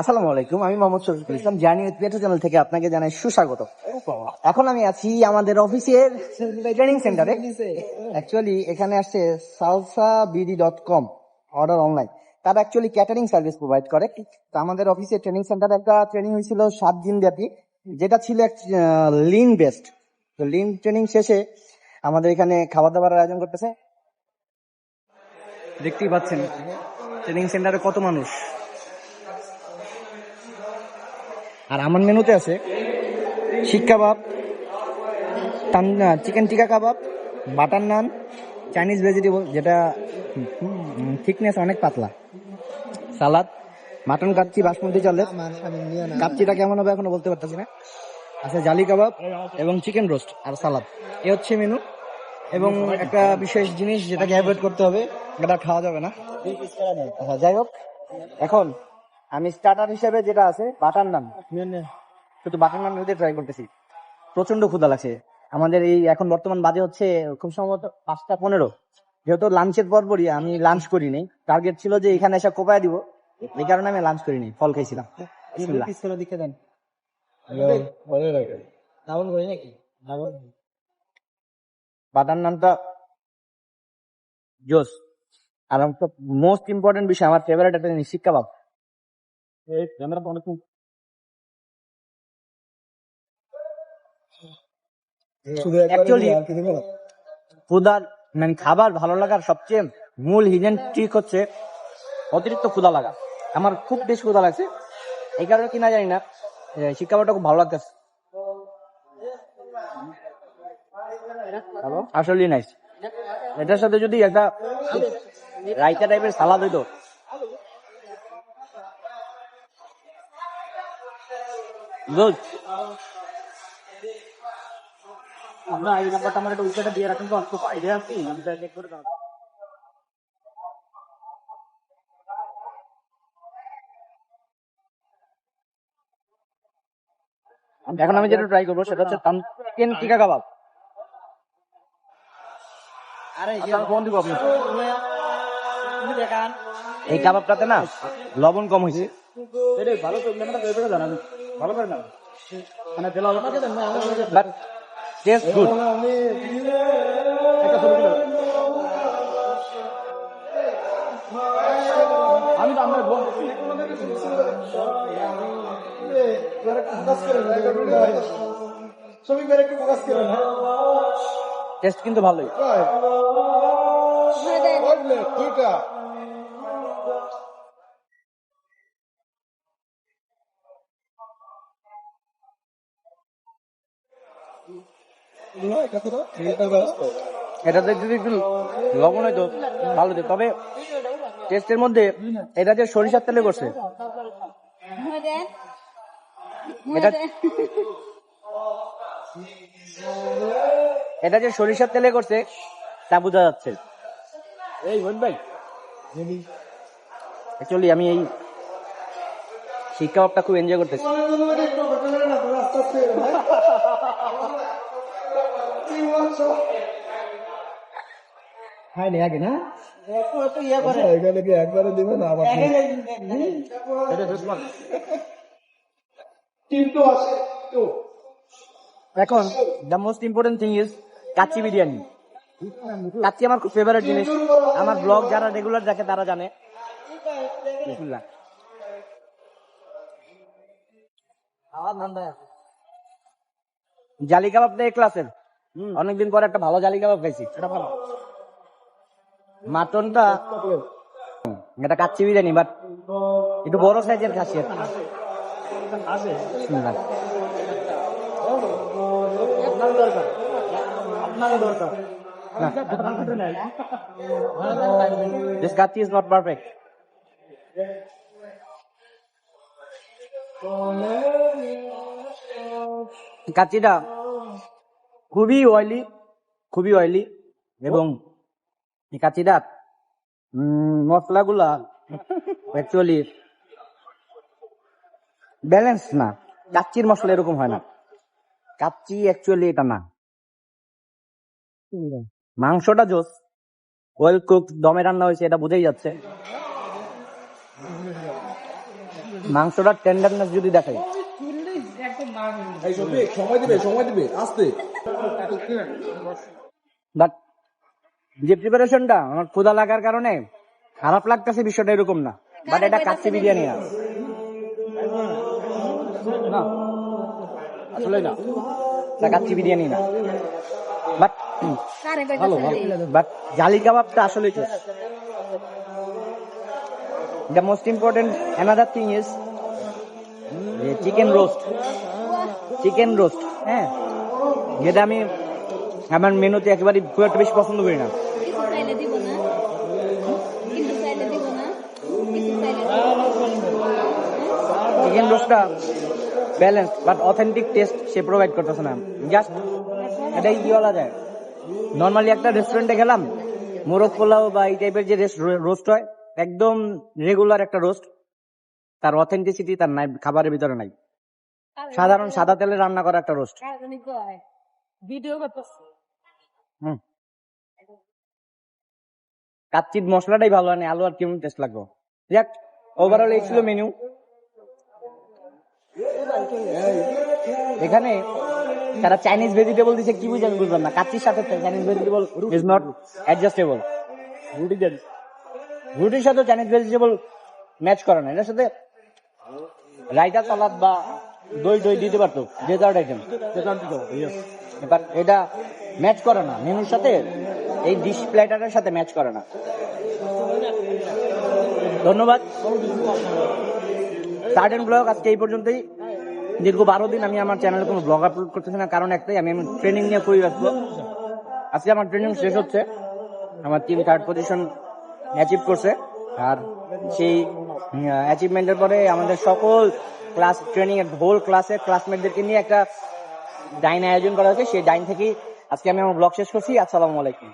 আসসালামু আলাইকুম আমি Mohammad Shariful Islam journey with petro channel থেকে আপনাকে জানাই সুস্বাগত। এখন আমি আছি আমাদের অফিসের ট্রেনিং সেন্টারে অ্যাকচুয়ালি এখানে আসছে salsa BD dot com order online তারা অ্যাকচুয়ালি ক্যাটারিং সার্ভিস প্রোভাইড করে। তো আমাদের অফিসে ট্রেনিং সেন্টারে একটা ট্রেনিং হয়েছিল সাত দিন ব্যাপী যেটা ছিল লিন বেস্ট তো লিন ট্রেনিং শেষে আমাদের এখানে খাবার দাবার আয়োজন করতেছে। দেখতেই পাচ্ছেন ট্রেনিং সেন্টারে কত মানুষ? আর আমার মেনুতে আছে seekh kebab chicken tikka kebab, butter naan, Chinese vegetable, যেটা থিকনেস অনেক পাতলা। সালাদ, মাটন কাচ্চি, বাসমতি চালের। কাচ্চিটা কেমন হবে এখনও বলতে পারতেছি না। আছে জালি কাবাব এবং চিকেন রোস্ট আর সালাদ। এ হচ্ছে মেনু। এবং একটা বিশেষ জিনিস যেটাকে অ্যাভয়েড করতে হবে, এটা খাওয়া যাবে না। আচ্ছা যাই হোক, এখন আমি স্টার্টার হিসেবে যেটা আছে বাটার নান। শুধু বাটার নান নিতে ট্রাই করতেছি। প্রচণ্ড ক্ষুধা লাগছে। আমাদের এই এখন বর্তমান বাজে হচ্ছে খুব সম্ভবত পাঁচটা পনেরো। যেহেতু লাঞ্চের পর পরই আমি লাঞ্চ করিনি টার্গেট ছিল যে এখানে এসে কোপায় দিব। এই কারণে আমি লাঞ্চ করিনি ফল খাইছিলাম। দিকে দেন। বাটার নানটা জোস। আর মোস্ট ইম্পর্টেন্ট বিষয় আমার ফেভারিট একটা জিনিস ক্ষুদার মানে খাবার ভালো লাগার সবচেয়ে মূল হিডেন ট্রিক হচ্ছে অতিরিক্ত ক্ষুদা লাগা। আমার খুব বেশি ক্ষুদা লাগছে। এই কারণে কিনা জানি না শিক্ষাবারটা খুব ভালো লাগতেছে। আসলে নাইস এটার সাথে যদি একটা রাইতা টাইপের সালাদ হইতো গুড আমরা এই নাম্বারটা আমার একটা উইকেটে দিয়ে রাখেন তো অল্প আইডিয়া আছে আমি চেক করে দাও এখন আমি যেটা ট্রাই করব সেটা হচ্ছে চিকেন টিকা কাবাব আরে আচ্ছা, ফোন দিব এই কাবাবটাতে না লবণ কম হয়েছে। ভালো তো জানান ভালো করে না মানে আমার বাট টেস্ট গুড একটা আমি তো আমার বোন টেস্ট কিন্তু ভালোই। এটাতে যদি একটু লবণ হয়তো ভালো হতো তবে টেস্টের মধ্যে এটা যে সরিষার তেলে করছে। এটা এটা যে সরিষার তেলে করছে তা বোঝা যাচ্ছে। এই বোন ভাই। অ্যাকচুয়ালি আমি এই শিক্ষা খুব এনজয় করতেছি। খাইনি আগে না? এখানে কি একবারে আবার the most important thing is kacchi biryani. Kacchi আমার খুব ফেভারিট জিনিস। আমার ব্লগ যারা রেগুলার দেখে তারা জানে। জালি কাবাবটা এই ক্লাসের অনেকদিন পর একটা ভালো জালি কাবাব খাইছি। এটা ভালো। মাটনটা এটা কাচ্চি বিরিয়ানি বাট একটু বড় সাইজের খাসি। আছে। This kachi is not perfect. কাচিটা খুবই অয়েলি খুবই অয়েলি এবং এই কাচিটা মশলাগুলা অ্যাকচুয়ালি ব্যালেন্স না। কাচ্চির মশলা এরকম হয় না। কাচ্চি অ্যাকচুয়ালি এটা না। মাংসটা জোস। ওয়েল কুক দমে রান্না হয়েছে, এটা বোঝাই যাচ্ছে। মাংসটার টেন্ডারনেস যদি দেখাই। এই শফিক সময় দিবে সময় দিবে আস্তে। বাট যে প্রিপারেশনটা আমার ক্ষুদা লাগার কারণে খারাপ লাগতেছে বিষয়টা এরকম না। বাট এটা কাচ্চি বিরিয়ানি না না। আসলে না। এটা কাচ্চি বিরিয়ানি না। বাট কারে বাট জালি কাবাবটা আসলে the most important another thing is chicken roast chicken roast হ্যাঁ। যেটা আমি আমার মেনুতে একেবারে খুব একটা বেশি পছন্দ করি না। চিকেন রোস্টটা ব্যালেন্স বাট অথেন্টিক টেস্ট সে প্রোভাইড করতেছে না। জাস্ট এটাই কি বলা যায়? নর্মালি একটা রেস্টুরেন্টে গেলাম মোরগ পোলাও বা এই টাইপের যে রোস্ট হয় একদম রেগুলার একটা রোস্ট তার অথেন্টিসিটি তার নাই খাবারের ভিতরে নাই। সাধারণ সাদা তেলে রান্না করা একটা রোস্ট ভিডিও করতেছে হুম। কাচ্চির মশলাটাই ভালো হয় আলু আর কেমন টেস্ট লাগবে। যাক ওভারঅল এই ছিল মেনু এখানে তারা চাইনিজ ভেজিটেবল দিছে কি বুঝে আমি বুঝলাম না। কাচ্চির সাথে Chinese vegetable is not adjustable রুটি দেন রুটির সাথে চাইনিজ ভেজিটেবল ম্যাচ করে না। এটার সাথে রায়তা সালাদ বা দই দই দিতে পারতো ডেজার্ট আইটেম এবার এটা ম্যাচ করে না, মেনুর সাথে এই ডিশ প্ল্যাটারের সাথে ম্যাচ করে না। ধন্যবাদ। সার্টেন ব্লগ আজকে এই পর্যন্তই। দীর্ঘ বারো দিন আমি আমার চ্যানেলে কোনো ব্লগ আপলোড করতেছি না, কারণ একটাই, আমি ট্রেনিং নিয়ে খুবই ব্যস্ত। আজকে আমার ট্রেনিং শেষ হচ্ছে। আমার টিম থার্ড পজিশন অ্যাচিভ করছে। আর সেই অ্যাচিভমেন্টের পরে আমাদের সকল ক্লাস ট্রেনিং হোল ক্লাসের ক্লাসমেটদেরকে নিয়ে একটা ডাইন আয়োজন করা হয়েছে। সেই ডাইন থেকেই আজকে আমি আমার ব্লগ শেষ করছি। আসসালামু আলাইকুম।